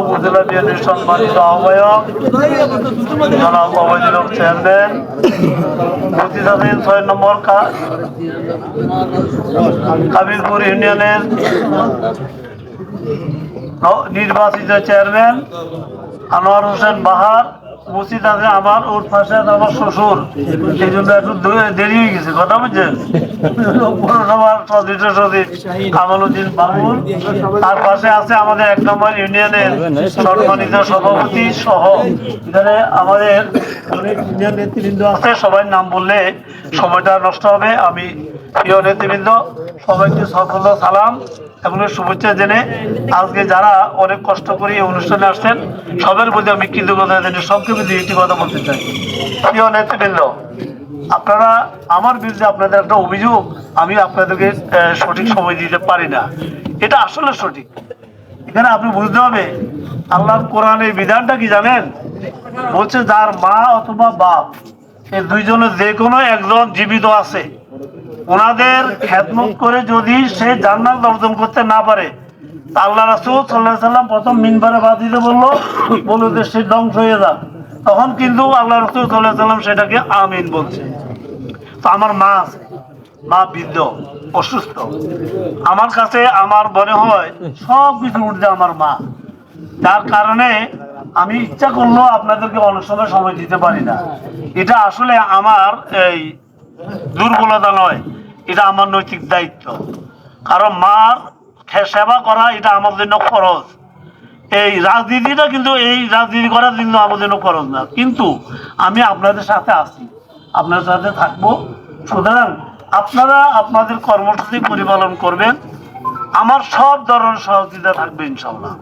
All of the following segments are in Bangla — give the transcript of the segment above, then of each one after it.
উপজেলা বিএনপির সম্মানিত আহ্বায়ক জনাব অবৈধ চেয়ারম্যান ছয় নম্বর কা- কাবিলপুর ইউনিয়নের নির্বাচিত চেয়ারম্যান আনোয়ার হোসেন বাহার উপস্থিত আছে আমার, ওর পাশে আমার শ্বশুর। এই জন্য একটু দেরি হয়ে গেছে, কথা বুঝছেন? পৌরসভার সদস্য সচিব কামালুদ্দিন বাবুল, তার পাশে আছে আমাদের এক নম্বর ইউনিয়নের সম্মানিত সভাপতি সহ। এখানে আমাদের অনেক ইউনিয়ন নেতৃবৃন্দ আছে, সবাই নাম বললে সময়টা নষ্ট হবে, আমি প্রিয় নেতৃবৃন্দ, সবাইকে সকল সালাম। এবং শুভেচ্ছা জেনে আজকে যারা অনেক কষ্ট করে এই অনুষ্ঠানে আসছেন, সবার প্রতি আমি কৃতজ্ঞতা জেনে সংক্ষেপে দুই একটি কথা বলতে চাই। প্রিয় নেতৃবৃন্দ, আপনারা আমার বিরুদ্ধে আপনাদের একটা অভিযোগ আমি আপনাদেরকে সঠিক সময় দিতে পারি না। এটা আসলে সঠিক। এখানে আপনি বুঝতে হবে, আল্লাহর কোরআনের বিধানটা কি জানেন? বলছে, যার মা অথবা বাপ এই দুইজনের যে কোনো একজন জীবিত আছে ওনাদের খেদমত করে যদি সে জান্নাত অর্জন করতে না পারে, তা আল্লাহ রাসূল আলাইহি সাল্লাম প্রথম মিনবারে বাদ দিতে বলল যে সে ধ্বংস হয়ে যাক। তখন কিন্তু আল্লাহ রসুল সাল্লাহ সাল্লাম সেটাকে আমিন বলছে। তো আমার মা মা বৃদ্ধ, অসুস্থ। আমার কাছে আমার মনে হয় সব কিছু উঠছে আমার মা। যার কারণে আমি ইচ্ছা করলেও আপনাদেরকে অনেক সময় সময় দিতে পারি না। এটা আসলে আমার এই দুর্বলতা নয়। এটা আমার নৈতিক দায়িত্ব। কারণ মার সেবা করা এটা আমার জন্য খরচ। এই রাজনীতিটা কিন্তু এই রাজনীতি করার জন্য আমার জন্য খরচ না। কিন্তু আমি আপনাদের সাথে আছি। আপনাদের সাথে থাকব। সুতরাং আপনারা আপনাদের কর্মসূচি পরিপালন করবেন। আমার সব ধরনের সহযোগিতা থাকবে ইনশাল্লাহ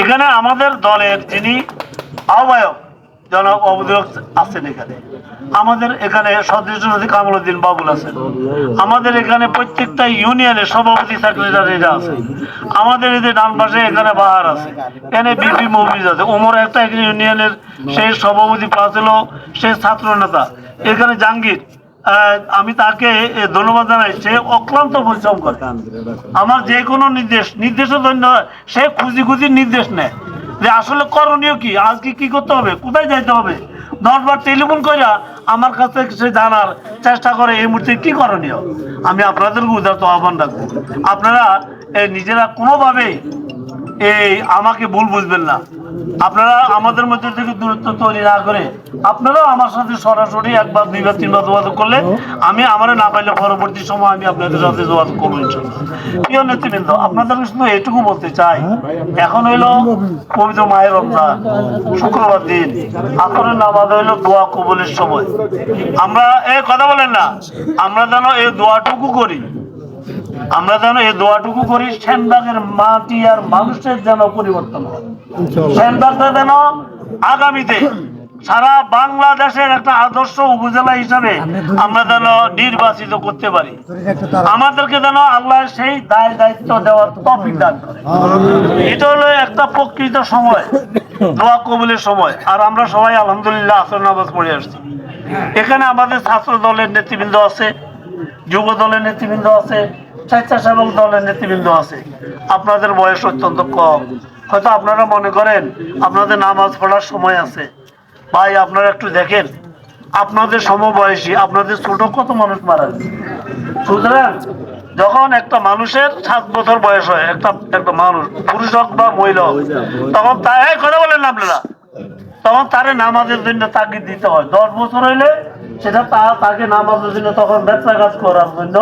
এখানে আমাদের দলের যিনি আহ্বায়ক জনাব আছেন এখানে। আমাদের এখানে কামরুদ্দিন বাবুল আছেন। আমাদের এখানে প্রত্যেকটা সভাপতি সেক্রেটারিরা আছে আমাদের এই যে ডান পাশে এখানে বাহার আছে। বিপি আছে। ওমর একটা ইউনিয়নের সেই সভাপতি প্লাস হলো সে ছাত্র নেতা। এখানে জাহাঙ্গীর আমি তাকে ধন্যবাদ জানাই। সে অক্লান্ত পরিশ্রম করে। আমার যে কোনো নির্দেশ নির্দেশের জন্য সে খুঁজি খুঁজি নির্দেশ নেয়। যে আসলে করণীয় কি? আজকে কি করতে হবে? কোথায় যাইতে হবে? দশবার টেলিফোন কইরা আমার কাছে সে জানার চেষ্টা করে এই মুহূর্তে কি করণীয়? আমি আপনাদেরকে উদারত আহ্বান রাখব। আপনারা নিজেরা কোনোভাবেই এই, আমাকে ভুল বুঝবেন না। আপনারা আমাদের মধ্যে থেকে দূরত্ব তৈরি না করে আপনারাও আমার সাথে সরাসরি একবার, দুইবার, তিনবার যোগাযোগ করলে আমি আমারও না পাইলে পরবর্তী সময় আমি আপনাদের সাথে যোগাযোগ করব প্রিয় নেতৃবৃন্দ আপনাদের শুধু এটুকু বলতে চাই, এখন হইল পবিত্র মায়ের রমজান, শুক্রবার দিন। আসরের নামাজ হইল দোয়া কবলের সময়। আমরা এই কথা বলেন না, আমরা যেন এই দোয়াটুকু করি। আমরা যেন এই দোয়াটুকু করি সেনবাগের মাটি আর মানুষের যেন পরিবর্তন হয়। সেনবাগটা যেন আগামীতে সারা বাংলাদেশের একটা আদর্শ উপজেলা হিসাবে আমরা যেন নির্বাচিত করতে পারি। আমাদেরকে যেন আল্লাহ সেই দায় দায়িত্ব দেওয়ার তফিক দান করে। এটা হলো একটা প্রকৃত সময় দোয়া কবুলের সময়। আর আমরা সবাই আলহামদুলিল্লাহ আসর নামাজ পড়ে আসছি। এখানে আমাদের ছাত্র দলের নেতৃবৃন্দ আছে যুব দলের নেতৃবৃন্দ আছে স্বেচ্ছাসেবক দলের নেতৃবৃন্দ আছে। আপনাদের বয়স অত্যন্ত কম। হয়তো আপনারা মনে করেন আপনাদের নামাজ পড়ার সময় আছে। ভাই, আপনারা একটু দেখেন। আপনাদের সমবয়সী, আপনাদের ছোট কত মানুষ মারা সুতরাং যখন একটা মানুষের সাত বছর বয়স হয়, একটা একটা মানুষ, পুরুষ হোক বা মহিলা হোক, তখন তাই কথা বলেন আপনারা, তখন তারে নামাজের জন্য তাগিদ দিতে হয়। দশ বছর হইলে সেটা তা তাকে নামাজের জন্য তখন ব্যবসা কাজ করার জন্য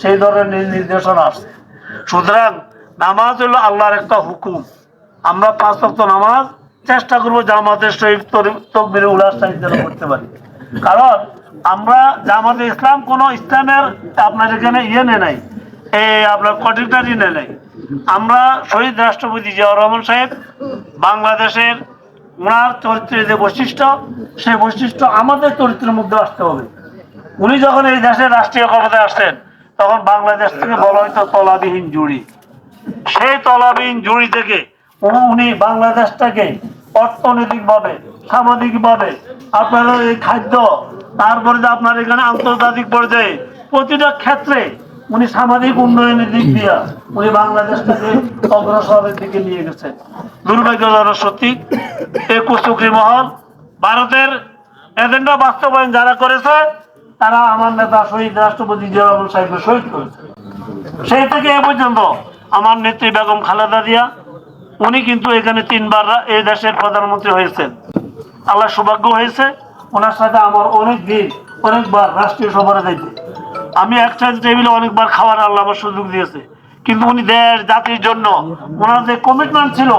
সেই ধরনের নির্দেশনা আসছে। সুতরাং নামাজ হলো আল্লাহর একটা হুকুম। আমরা পাঁচ ওয়াক্ত নামাজ চেষ্টা করব জামাতের সহিত তকবিরে উল্লাস সাহিত্য করতে পারি। কারণ আমরা জামাতে ইসলাম কোনো ইসলামের আপনার এখানে ইয়ে নে নাই। এই আপনার কন্ট্রাক্টারই নে নাই। আমরা শহীদ রাষ্ট্রপতি জিয়াউর রহমান সাহেব বাংলাদেশের ওনার চরিত্রের যে বৈশিষ্ট্য, সেই বৈশিষ্ট্য আমাদের চরিত্রের মধ্যে আসতে হবে। উনি যখন এই দেশের রাষ্ট্রীয় ক্ষমতায় আসছেন তখন বাংলাদেশ থেকে বলা হয়তো তলাবিহীন জুড়ি। সেই তলাবিহীন জুড়ি থেকে উনি বাংলাদেশটাকে অর্থনৈতিকভাবে, সামাজিকভাবে, আপনার এই খাদ্য, তারপরে যে আপনার এখানে আন্তর্জাতিক পর্যায়ে প্রতিটা ক্ষেত্রে উনি সামাজিক উন্নয়নের দিক দিয়া উনি বাংলাদেশটাকে অগ্রসরের দিকে নিয়ে গেছে। দুর্ভাগ্যজনক সত্যি এই মহল ভারতের এজেন্ডা বাস্তবায়ন যারা করেছে, তারা আমার নেতা শহীদ রাষ্ট্রপতি জিয়া রহমান সাহেবকে শহীদ করেছে। সেই থেকে এ পর্যন্ত আমার নেত্রী বেগম খালেদা জিয়া, উনি কিন্তু এখানে তিনবার এই দেশের প্রধানমন্ত্রী হয়েছেন। আল্লাহ সৌভাগ্য হয়েছে, ওনার সাথে আমার অনেক দিন, অনেকবার রাষ্ট্রীয় সফরে যাইতে। আমি এক সাইড টেবিলে অনেকবার খাওয়ার আল্লাহ আমার সুযোগ দিয়েছে। কিন্তু উনি দেশ জাতির জন্য ওনার যে কমিটমেন্ট ছিল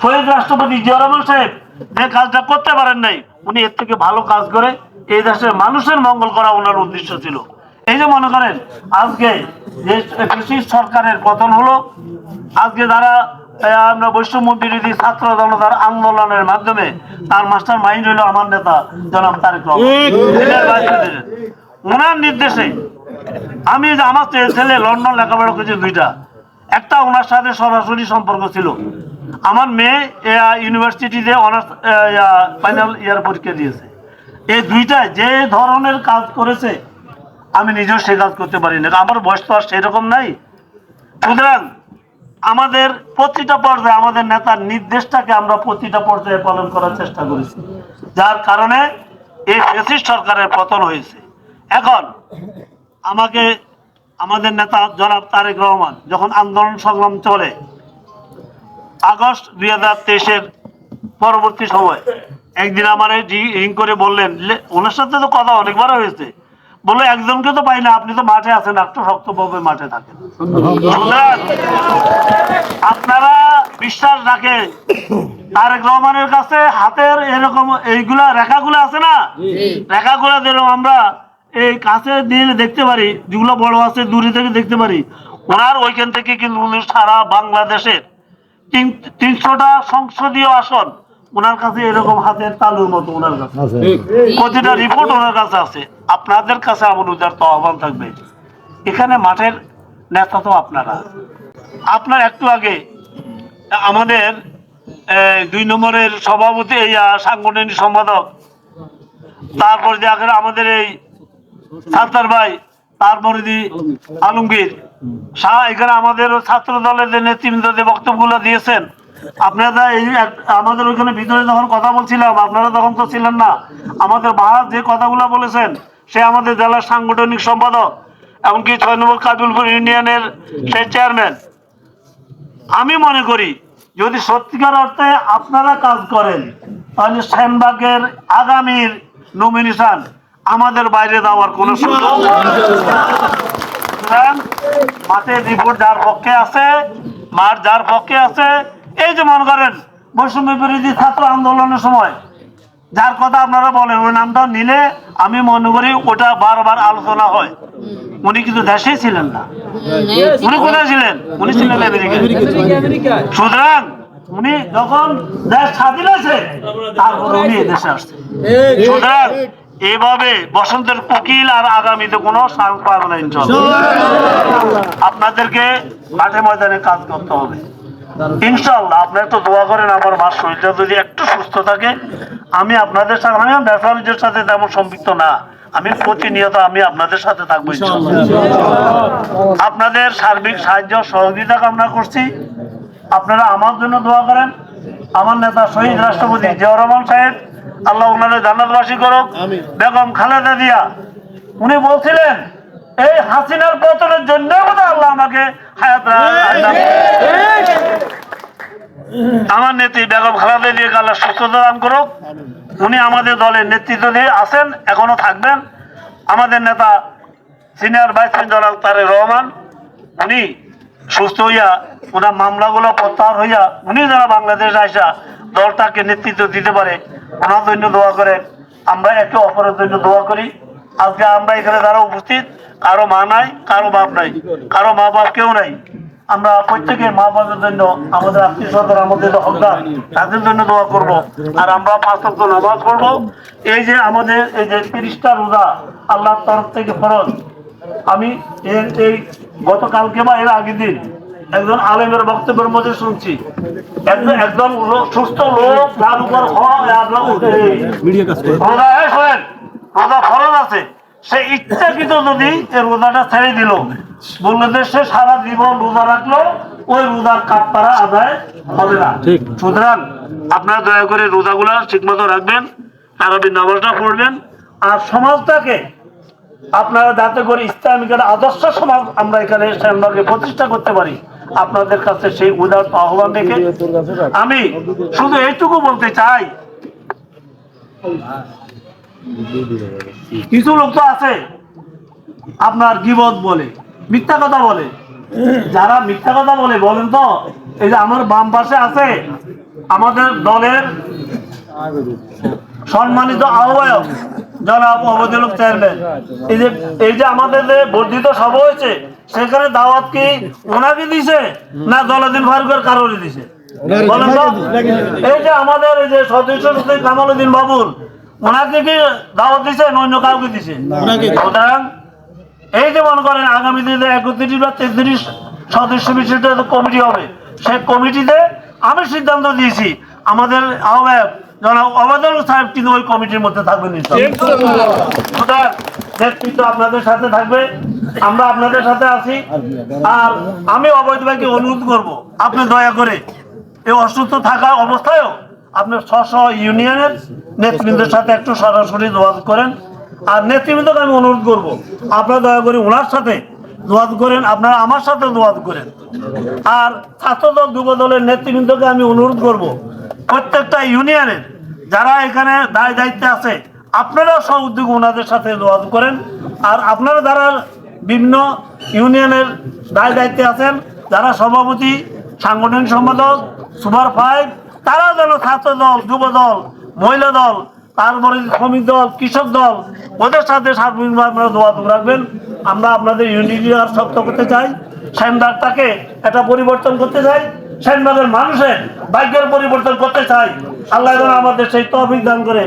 শহীদ রাষ্ট্রপতি জিয়া রহমান সাহেব যে কাজটা করতে পারেন নাই উনি এর থেকে ভালো কাজ করে এই দেশের মানুষের মঙ্গল করা ওনার উদ্দেশ্য ছিল। এই যে মনে করেন আজকে যে ব্রিটিশ সরকারের পতন হলো আজকে যারা আমরা বৈষম্য বিরোধী ছাত্র জনতার আন্দোলনের মাধ্যমে তার মাস্টার মাইন্ড হইল আমার নেতা জনাব তারেক রহমান। ওনার নির্দেশে আমি আমার ছেলে লন্ডন লেখাপড়া করেছে দুইটা। একটা ওনার সাথে সরাসরি সম্পর্ক ছিল। আমার মেয়ে ইউনিভার্সিটিতে অনার্স ফাইনাল ইয়ার পরীক্ষা দিয়েছে। এই দুইটায় যে ধরনের কাজ করেছে, আমি নিজেও সে কাজ করতে পারি না আমার বয়স তো আর সেরকম নাই। সুতরাং আমাদের প্রতিটা পর্যায়ে আমাদের নেতার নির্দেশটাকে আমরা প্রতিটা পর্যায়ে পালন করার চেষ্টা করেছি। যার কারণে এই ফেসিস্ট সরকারের পতন হয়েছে। এখন আমাকে আমাদের নেতা জনাব তারেক রহমান যখন আন্দোলন সংগ্রাম চলে আগস্ট দুই হাজার তেইশের পরবর্তী সময় একদিন আমার রিং করে বললেন ওনার সাথে তো কথা অনেকবার হয়েছে। বলল একজনকে তো পাই না আপনি তো মাঠে আছেন একটু শক্তভাবে মাঠে থাকেন। আপনারা বিশ্বাস রাখে তারেক রহমানের কাছে হাতের এরকম এইগুলা রেখাগুলো আছে না? রেখাগুলা যেরকম আমরা এই কাছে দিয়ে দেখতে পারি যেগুলো বড় আছে দূরে থেকে দেখতে পারি। ওনার ওইখান থেকে কিন্তু উনি সারা বাংলাদেশের তিন- তিনশোটা সংসদীয় আসন ওনার কাছে এরকম হাতের তালুর মতো ওনার কাছে। প্রতিটা রিপোর্ট ওনার কাছে আছে। আপনাদের কাছে আমার উদারত আহ্বান থাকবে। এখানে মাঠের নেতা তো আপনারা। আপনার একটু আগে আমাদের এই, দুই নম্বরের সভাপতি এই সাংগঠনিক সম্পাদক। তারপর যে আমাদের এই সাত্তার ভাই তারপরে দি আলমগীর। শাহ এখানে আমাদের ছাত্র দলের যে নেতৃবৃন্দ যে বক্তব্যগুলো দিয়েছেন, আপনারা এই আমাদের ওইখানে ভিতরে যখন কথা বলছিলাম, আপনারা তখন তো ছিলেন না। আমাদের বাহার যে কথাগুলো বলেছেন, সে আমাদের জেলার সাংগঠনিক সম্পাদক, এমনকি ছয় নম্বর কাজুলপুর ইউনিয়নের সেই চেয়ারম্যান। আমি মনে করি, যদি সত্যিকার অর্থে আপনারা কাজ করেন, তাহলে সেনবাগের আগামীর নমিনেশন আমাদের বাইরে দেওয়ার কোনো আমি মনে করি ওটা বারবার আলোচনা হয়। উনি কিন্তু দেশেই ছিলেন না। উনি কোথায় ছিলেন? উনি ছিলেন সুতরাং উনি যখন দেশ স্বাধীন আছে তারপরে উনি দেশে আসছেন। সুতরাং এভাবে বসন্তের কোকিল আর আগামীতে কোনো সাল পাবে না আপনাদেরকে মাঠে ময়দানে কাজ করতে হবে। ইনশাল্লাহ আপনি একটু দোয়া করেন আমার মার শরীরটা যদি একটু সুস্থ থাকে। আমি আপনাদের সাথে আমি ব্যবসা বাণিজ্যের সাথে তেমন সম্পৃক্ত না। আমি প্রতিনিয়ত আমি আপনাদের সাথে থাকব আপনাদের সার্বিক সাহায্য সহযোগিতা কামনা করছি। আপনারা আমার জন্য দোয়া করেন। আমার নেতা শহীদ রাষ্ট্রপতি জিয়াউর রহমান সাহেব আল্লাহ ওনাদের জান্নাতবাসী করুক। বেগম খালেদা দিয়া উনি বলছিলেন এই হাসিনার পতনের জন্য আল্লাহ আমাকে হায়াত আমার নেত্রী বেগম খালেদা দিয়ে আল্লাহ সুস্থতা দান করুক। উনি আমাদের দলের নেতৃত্ব দিয়ে আছেন এখনও থাকবেন। আমাদের নেতা senior vice president Tarique Rahman উনি সুস্থ হইয়া ওনার মামলাগুলো প্রত্যাহার হইয়া উনি যারা বাংলাদেশ আসা দলটাকে নেতৃত্ব দিতে পারে, ওনার জন্য দোয়া করেন। আমরা একে অপরের জন্য দোয়া করি। আজকে আমরা এখানে যারা উপস্থিত, কারও মা নাই, কারও বাপ নাই, কারও মা বাপ কেউ নাই। আমরা প্রত্যেকে মা বাবার জন্য, আমাদের আত্মীয় স্বজন আমাদের হকদার, তাদের জন্য দোয়া করব। আর আমরা পাঁচ ওয়াক্ত নামাজ পড়ব। এই যে আমাদের, এই যে তিরিশটা রোজা, আল্লাহর তরফ থেকে ফরজ। আমি এই গতকালকে বা এর আগের দিন একজন আলেমের বক্তব্যের মধ্যে শুনছি। একজন একজন সুস্থ লোক যার উপর রোজা ফরজ আছে। সে ইচ্ছাকৃত যদি রোজাটা ছেড়ে দিল বললে যে সে সারা জীবন রোজা রাখল ওই রোজার কাপড়া আদায় হবে না। সুতরাং আপনারা দয়া করে রোজাগুলা ঠিকমতো রাখবেন আরবি নামাজটা পড়বেন আর সমাজটাকে আপনারা যাতে করে ইসলামিক আদর্শ সমাজ আমরা এখানে শ্যামবাগে প্রতিষ্ঠা করতে পারি আপনাদের কাছে সেই উদার আহ্বান রেখে আমি শুধু এইটুকু বলতে চাই। কিছু লোক তো আছে, আপনার গিবত বলে, মিথ্যা কথা বলে। যারা মিথ্যা কথা বলে, বলেন তো, এই যে আমার বাম পাশে আছে আমাদের দলের সম্মানিত আহ্বায়ক, জনাব অবদুলক চেয়ারম্যান। এই যে এই যে আমাদের বর্ধিত সভা হয়েছে সেখানে দাওয়াত কি ওনাকে দিছে না দলাদিন ফারুকের কারণে দিছে? এই যে আমাদের এই যে সদস্য বাবুর ওনাকে কি দাওয়াত দিছে অন্য কাউকে দিছে? সুতরাং এই যে মনে করেন আগামী দিনে একত্রিশ বা তেত্রিশ সদস্য বিশিষ্ট কমিটি হবে সেই কমিটিতে আমি সিদ্ধান্ত দিয়েছি আমাদের আহ্বায়ক জনাব অবাদল সাহেব কিন্তু ওই কমিটির মধ্যে থাকবেন ইনশাআল্লাহ। সুতরাং নেতৃত্ব আপনাদের সাথে থাকবে। আমরা আপনাদের সাথে আছি। আর আমি অবৈধ ভাইকে অনুরোধ করব, আপনি দয়া করে এই অসুস্থ থাকা অবস্থায়ও আপনার স্ব ইউনিয়নের নেতৃবৃন্দের সাথে একটু সরাসরি যোগাযোগ করেন। আর নেতৃবৃন্দকে আমি অনুরোধ করব, আপনারা দয়া করে ওনার সাথে যোগাযোগ করেন, আপনারা আমার সাথে যোগাযোগ করেন। আর ছাত্রদল যুব দলের নেতৃবৃন্দকে আমি অনুরোধ করব, প্রত্যেকটা ইউনিয়নের যারা এখানে দায় দায়িত্বে আছে আপনারাও সহ উদ্যোগ ওনাদের সাথে যোগাযোগ করেন। আর আপনারা যারা বিভিন্ন ইউনিয়নের দায় দায়িত্বে আছেন যারা সভাপতি সাংগঠনিক সম্পাদক সুপার ফাইভ তারাও যেন ছাত্র দল যুব দল মহিলা দল তারপরে শ্রমিক দল কৃষক দল ওদের সাথে সার্বিকভাবে আপনারা যোগাযোগ রাখবেন। আমরা আপনাদের ইউনিটি আর শক্ত করতে চাই। সেনবাগটাকে একটা পরিবর্তন করতে চাই। সেনবাগের মানুষের ভাগ্যের পরিবর্তন করতে চাই। আল্লাহ আমাদের সেই তফিক দান করে।